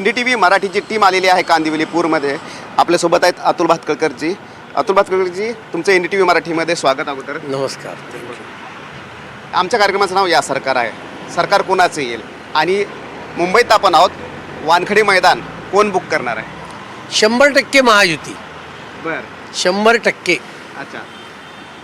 N D T V मराठीची team आलेली आहे कांदिवली पूरमध्ये आपल्यासोबत आहेत अतुल भातकळकरजी अतुल भातकळकरजी तुमचं एन डी टी व्ही मराठीमध्ये स्वागत अगोदर. नमस्कार आमच्या कार्यक्रमाचं नाव या सरकार आहे. सरकार कोणाचं येईल? आणि मुंबईत आपण आहोत वानखडे मैदान कोण बुक करणार आहे? शंभर टक्के महायुती. बर. शंभर टक्के. अच्छा.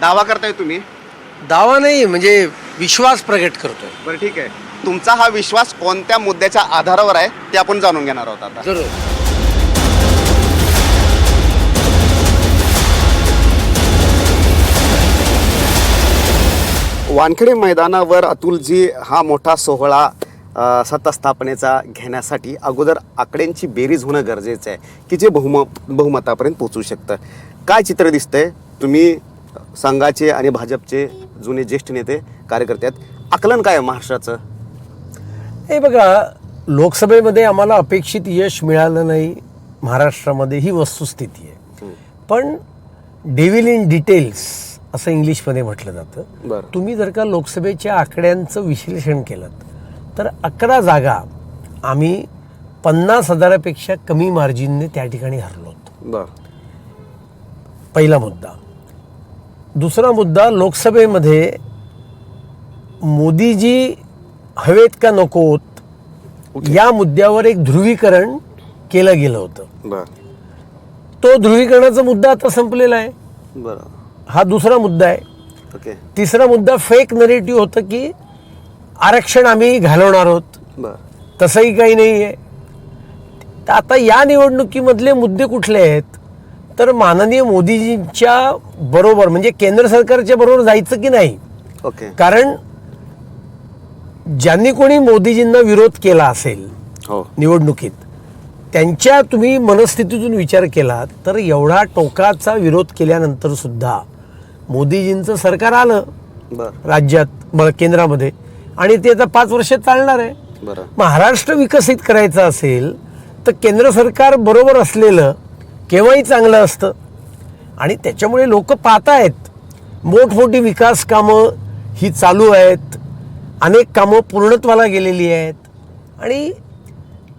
दावा करताय तुम्ही? दावा नाही म्हणजे विश्वास प्रगट करतोय. बरं ठीक आहे. तुमचा हा विश्वास कोणत्या मुद्द्याच्या आधारावर आहे ते आपण जाणून घेणार आहोत आता. जरूर. वानखेडे मैदानावर अतुलजी हा मोठा सोहळा अ, सत्ता स्थापनेचा घेण्यासाठी अगोदर आकड्यांची बेरीज होणं गरजेचं आहे की जे बहुम बहुमतापर्यंत पोचू शकतं. काय चित्र दिसतंय? तुम्ही संघाचे आणि भाजपचे जुने ज्येष्ठ नेते कार्यकर्ते आहेत. आकलन काय आहे महाराष्ट्राचं? हे बघा लोकसभेमध्ये आम्हाला अपेक्षित यश मिळालं नाही. महाराष्ट्रामध्ये ही वस्तुस्थिती आहे. पण डेव्हिल इन डिटेल्स असं इंग्लिशमध्ये म्हटलं जातं. तुम्ही जर का लोकसभेच्या आकड्यांचं विश्लेषण केलं तर अकरा जागा आम्ही पन्नास हजारापेक्षा कमी मार्जिनने त्या ठिकाणी हरलोत बरं. पहिला मुद्दा. दुसरा मुद्दा लोकसभेमध्ये मोदीजी हवेत का नकोत या मुद्द्यावर एक ध्रुवीकरण केलं गेलं होतं. तो ध्रुवीकरणाचा मुद्दा आता संपलेला आहे. हा दुसरा मुद्दा आहे. ओके. तिसरा मुद्दा फेक नरेटिव्ह होतं की आरक्षण आम्ही घालवणार आहोत. तसंही काही नाही आहे आता या निवडणुकीमधले मुद्दे कुठले आहेत? तर माननीय मोदीजींच्या बरोबर म्हणजे केंद्र सरकारच्या बरोबर जायचं की नाही? ओके. कारण ज्यांनी कोणी मोदीजींना विरोध केला असेल हो. निवडणुकीत त्यांच्या तुम्ही मनस्थितीतून विचार केला तर एवढा टोकाचा विरोध केल्यानंतर सुद्धा मोदीजींचं सरकार आलं बरं. राज्यात केंद्रामध्ये. आणि ते आता पाच वर्ष चालणार आहे. बरं. महाराष्ट्र विकसित करायचं असेल तर केंद्र सरकार बरोबर असलेलं केव्हाही चांगलं असतं. आणि त्याच्यामुळे लोक पाहत आहेत मोठमोठी विकास कामं ही चालू आहेत. अनेक कामं पूर्णत्वाला गेलेली आहेत. आणि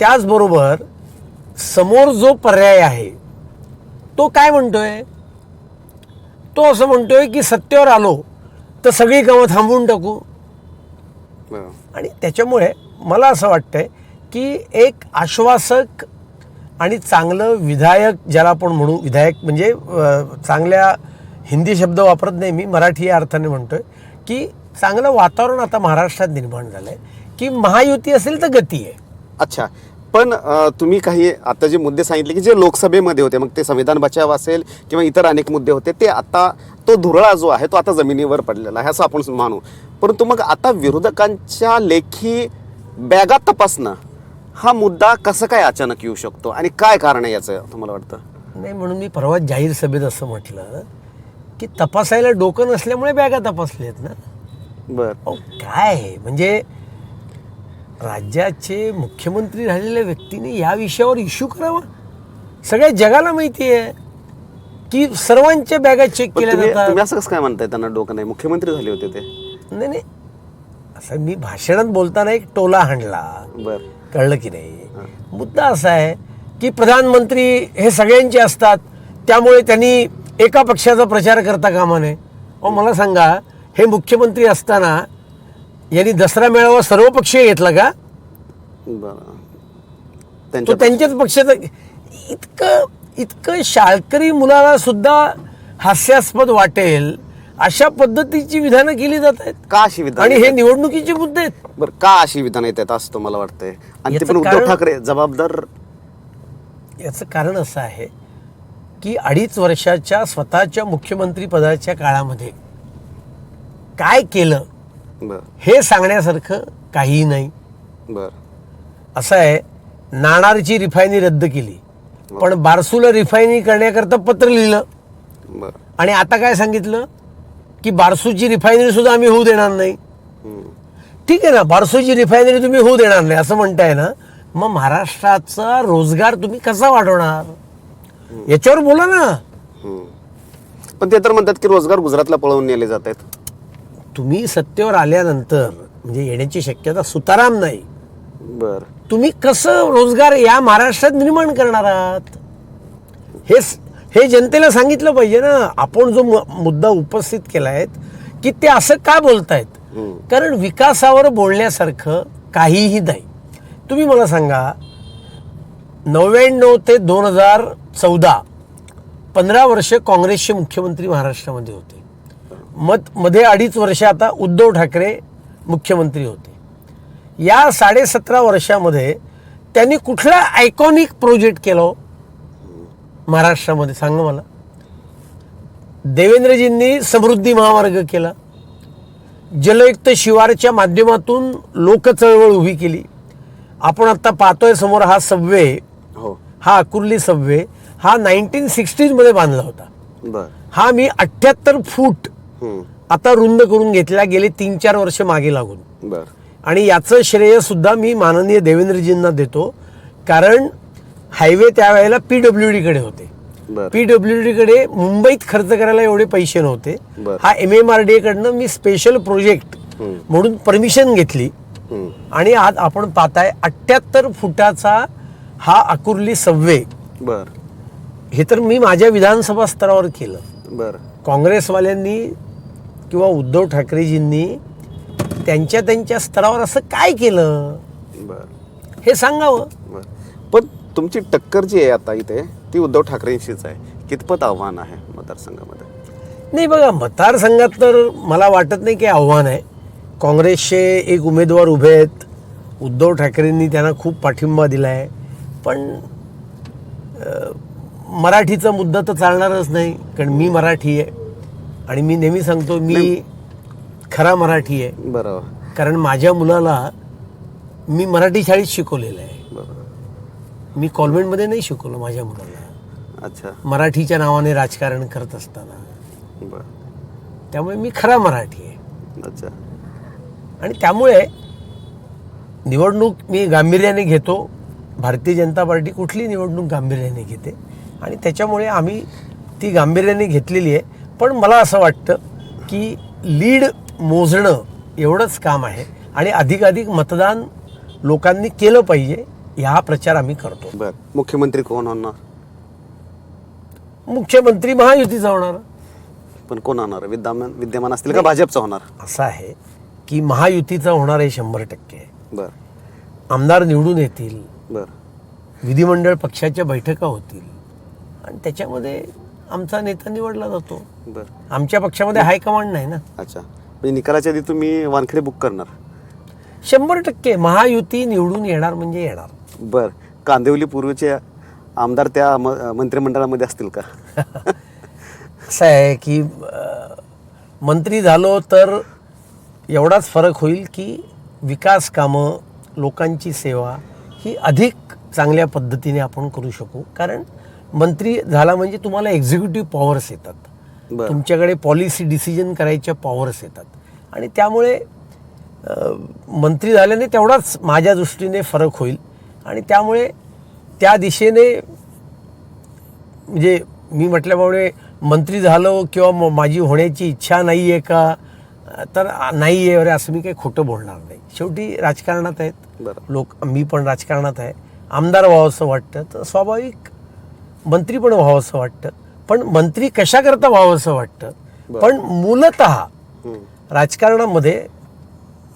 त्याचबरोबर समोर जो पर्याय आहे तो काय म्हणतोय? तो असं म्हणतोय की सत्तेवर आलो तर सगळी कामं थांबवून टाकू. आणि त्याच्यामुळे मला असं वाटतंय की एक आश्वासक आणि चांगलं विधायक ज्याला आपण म्हणू विधायक म्हणजे चांगल्या हिंदी शब्द वापरत नाही मी मराठी या अर्थाने म्हणतोय की चांगलं वातावरण आता महाराष्ट्रात निर्माण झालंय. की महायुती असेल तर गती आहे. अच्छा. पण तुम्ही काही आता जे मुद्दे सांगितले की जे लोकसभेमध्ये होते मग ते संविधान बचाव असेल किंवा इतर अनेक मुद्दे होते ते आता तो धुरळा जो आहे तो आता जमिनीवर पडलेला आहे असं आपण मानू. परंतु मग आता विरोधकांच्या लेखी बॅगा तपासणं हा मुद्दा कसं काय अचानक येऊ शकतो आणि काय कारण आहे याचं तुम्हाला वाटतं? नाही म्हणून मी परवा जाहीर सभेत असं म्हटलं की तपासायला डोकं नसल्यामुळे बॅगा तपासल्यात ना. बर. अहो, काय आहे? म्हणजे राज्याचे मुख्यमंत्री राहिलेल्या व्यक्तीने या विषयावर इश्यू करावा? सगळ्या जगाला माहिती आहे की सर्वांच्या बॅगा चेक केल्या तुम्ही जातात. तुम्ही असं कसं काय म्हणताय त्यांना डोकं नाही. मुख्यमंत्री झाले होते ते. नाही नाही. असं मी भाषणात बोलताना एक टोला हाणला. बर. कळलं की नाही. मुद्दा असा आहे की प्रधानमंत्री हे सगळ्यांचे असतात. त्यामुळे त्यांनी एका पक्षाचा प्रचार करता कामा नये. अहो मला सांगा हे मुख्यमंत्री असताना यांनी दसरा मेळावा सर्व पक्षीय घेतला का? बर. तो त्यांच्या त्यांच्याच पक्षाचा इतकं इतकं शाळकरी मुलाला सुद्धा हास्यास्पद वाटेल अशा पद्धतीची विधानं केली जात आहेत. का अशी विधान आणि हे निवडणुकीचे मुद्दे आहेत. बरं का अशी विधान येतात असं तुम्हाला वाटतंय? आणि ते पण उद्धव ठाकरे जबाबदार याचं कारण असं आहे की अडीच वर्षाच्या स्वतःच्या मुख्यमंत्री पदाच्या काळामध्ये काय केलं बर. हे सांगण्यासारखं काहीही नाही. बर. असं आहे नाणारची रिफायनरी रद्द केली. पण बारसूला रिफायनरी करण्याकरता पत्र लिहिलं. बर. आणि आता काय सांगितलं? की बारसूची रिफायनरी सुद्धा आम्ही होऊ देणार नाही. ठीक आहे ना बारसूची रिफायनरी तुम्ही होऊ देणार नाही असं म्हणताय ना. मग महाराष्ट्राचा रोजगार तुम्ही कसा वाढवणार? याच्यावर बोला ना. पण ते तर म्हणतात की रोजगार गुजरातला पळवून नेले जात आहेत. तुम्ही सत्तेवर आल्यानंतर म्हणजे येण्याची शक्यता सुताराम नाही. बर. तुम्ही कसं रोजगार या महाराष्ट्रात निर्माण करणार आहात? हे हे जनतेला सांगितलं पाहिजे ना. आपण जो मुद्दा उपस्थित केला आहे की ते असं का बोलतायत. कारण विकासावर बोलण्यासारखं काहीही नाही. तुम्ही मला सांगा नव्याण्णव ते दोन हजार चौदा पंधरा वर्ष काँग्रेसचे मुख्यमंत्री महाराष्ट्रामध्ये होते. मत मध्ये अडीच वर्ष आता उद्धव ठाकरे मुख्यमंत्री होते. या साडेसतरा वर्षामध्ये त्यांनी कुठला आयकॉनिक प्रोजेक्ट केला हो? महाराष्ट्रामध्ये सांगा मला. देवेंद्रजींनी समृद्धी महामार्ग केला. जलयुक्त शिवारच्या माध्यमातून लोक चळवळ उभी केली. आपण आता पाहतोय समोर हा सबवे हो. हा अकुर्ली सबवे हा नाईन्टीन सिक्स्टीजमध्ये बांधला होता. हा मी अठ्ठ्याहत्तर फूट. आता रुंद करून घेतला गेले तीन चार वर्ष मागे लागून. बर. आणि याचं श्रेय सुद्धा मी माननीय देवेंद्रजींना देतो कारण हायवे त्यावेळेला पी डब्ल्यू डीकडे होते. बर. पी डब्ल्यू डीकडे मुंबईत खर्च करायला एवढे पैसे नव्हते. हा एम एम आर डी कडनं मी स्पेशल प्रोजेक्ट. म्हणून परमिशन घेतली. आणि आज आपण पाहताय अठ्ठ्याहत्तर फुटाचा हा अकुर्ली बर. हे तर मी माझ्या विधानसभा स्तरावर केलं. बर. काँग्रेसवाल्यांनी किंवा उद्धव ठाकरेजींनी त्यांच्या त्यांच्या स्तरावर असं काय केलं? बर. हे सांगावं. पण तुमची टक्कर जी आहे आता इथे ती उद्धव ठाकरेंशीच आहे. कितपत आव्हान आहे मतदारसंघामध्ये? नाही बघा मतदारसंघात तर मला वाटत नाही की आव्हान आहे. काँग्रेसचे एक उमेदवार उभे आहेत. उद्धव ठाकरेंनी त्यांना खूप पाठिंबा दिला आहे पण मराठीचा मुद्दा तर चालणारच नाही कारण मी मराठी आहे. आणि मी नेहमी सांगतो मी खरा मराठी आहे. बरोबर. कारण माझ्या मुलाला मी मराठी शाळेत शिकवलेलं आहे. बरोबर. मी कॉन्व्हेंटमध्ये नाही शिकवलं माझ्या मुलाला. अच्छा. मराठीच्या नावाने राजकारण करत असताना. बर. त्यामुळे मी खरा मराठी आहे. अच्छा. आणि त्यामुळे निवडणूक मी गांभीर्याने घेतो. भारतीय जनता पार्टी कुठली निवडणूक गांभीर्याने घेते? आणि त्याच्यामुळे आम्ही ती गांभीर्याने घेतलेली आहे. पण मला असं वाटतं की लीड मोजणं एवढंच काम आहे आणि अधिकाधिक मतदान लोकांनी केलं पाहिजे हा प्रचार आम्ही करतो. बर. मुख्यमंत्री कोण होणार? मुख्यमंत्री महायुतीचा होणार. पण कोण होणार? विद्यमान विद्यमान असतील का भाजपचा होणार? असं आहे की महायुतीचा होणार आहे शंभर टक्के. बर. आमदार निवडून येतील. बर. विधिमंडळ पक्षाच्या बैठका होतील. आणि त्याच्यामध्ये आमचा नेता निवडला जातो. बर. आमच्या पक्षामध्ये हायकमांड नाही ना. अच्छा. म्हणजे निकालाच्या आधी तुम्ही वानखेडे बुक करणार. शंभर टक्के महायुती निवडून येणार म्हणजे येणार. बर. कांदिवली पूर्वीचे आमदार त्या म- मंत्रिमंडळामध्ये असतील का? असं आहे की अं, मंत्री झालो तर एवढाच फरक होईल की विकास कामं लोकांची सेवा ही अधिक चांगल्या पद्धतीने आपण करू शकू. कारण मंत्री झाला म्हणजे तुम्हाला एक्झिक्युटिव्ह पॉवर्स येतात. तुमच्याकडे पॉलिसी डिसिजन करायच्या पॉवर्स येतात. आणि त्यामुळे मंत्री झाल्याने तेवढाच माझ्या दृष्टीने फरक होईल. आणि त्यामुळे त्या दिशेने म्हणजे मी म्हटल्यामुळे मंत्री झालो किंवा म- माझी होण्याची इच्छा नाही आहे का? तर नाही आहे अरे असं मी काही खोटं बोलणार नाही. शेवटी राजकारणात आहेत. लोक मी पण राजकारणात आहे. आमदार व्हावंसं वाटतं. तर स्वाभाविक मंत्री पण व्हावंसं वाटतं पण मंत्री कशाकरता व्हावंसं वाटतं बरं. पण मूलत. राजकारणामध्ये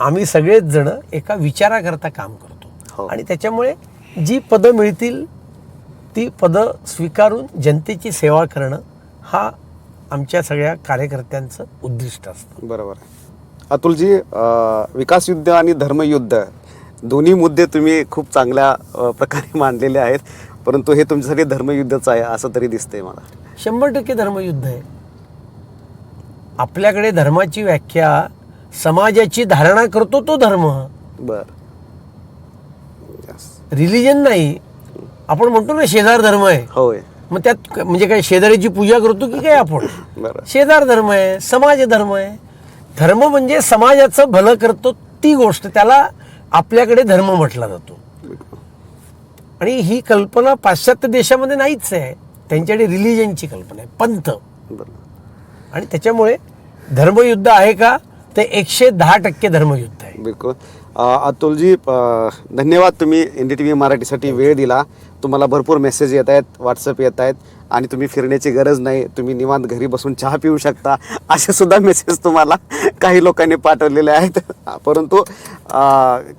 आम्ही सगळेच जण एका विचाराकरता काम हो. करतो आणि त्याच्यामुळे जी पदं मिळतील ती पदं स्वीकारून जनतेची सेवा करणं हा आमच्या सगळ्या कार्यकर्त्यांचं उद्दिष्ट असतं बरोबर अतुलजी विकास युद्ध आणि धर्मयुद्ध दोन्ही मुद्दे तुम्ही खूप चांगल्या प्रकारे मांडलेले आहेत परंतु हे तुमच्यासाठी धर्मयुद्धच आहे असं तरी दिसतंय मला. शंभर टक्के धर्मयुद्ध आहे. आपल्याकडे धर्माची व्याख्या समाजाची धारणा करतो तो धर्म. बर. रिलिजन नाही. आपण म्हणतो ना शेजार धर्म आहे. होय. मग त्यात म्हणजे काय शेजाऱ्याची पूजा करतो की काय आपण? बरं. शेजार धर्म आहे समाज धर्म आहे. धर्म म्हणजे समाजाचं भलं करतो ती गोष्ट त्याला आपल्याकडे धर्म म्हटला जातो. आणि ही कल्पना पाश्चात्य देशामध्ये नाहीच आहे. त्यांच्याकडे रिलिजनची कल्पना आहे. पंथ. आणि त्याच्यामुळे धर्मयुद्ध आहे का? ते एकशे दहा टक्के धर्मयुद्ध आहे. बिलकुल. अतुलजी धन्यवाद तुम्ही एन डी टी व्ही मराठीसाठी वेळ दिला. तुम्हाला भरपूर मेसेज येत आहेत व्हॉट्सअप येत आहेत आणि तुम्ही फिरण्याची गरज नाही. तुम्ही निवांत घरी बसून चहा पिऊ शकता असे सुद्धा मेसेज तुम्हाला काही लोकांनी पाठवलेले आहेत. परंतु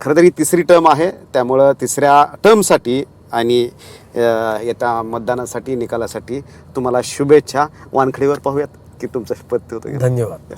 खरं तर ही तिसरी टर्म आहे. त्यामुळं तिसऱ्या टर्मसाठी आणि येत्या मतदानासाठी निकालासाठी तुम्हाला शुभेच्छा. वानखडीवर पाहूयात की तुमचं पत्ते होतं धन्यवाद.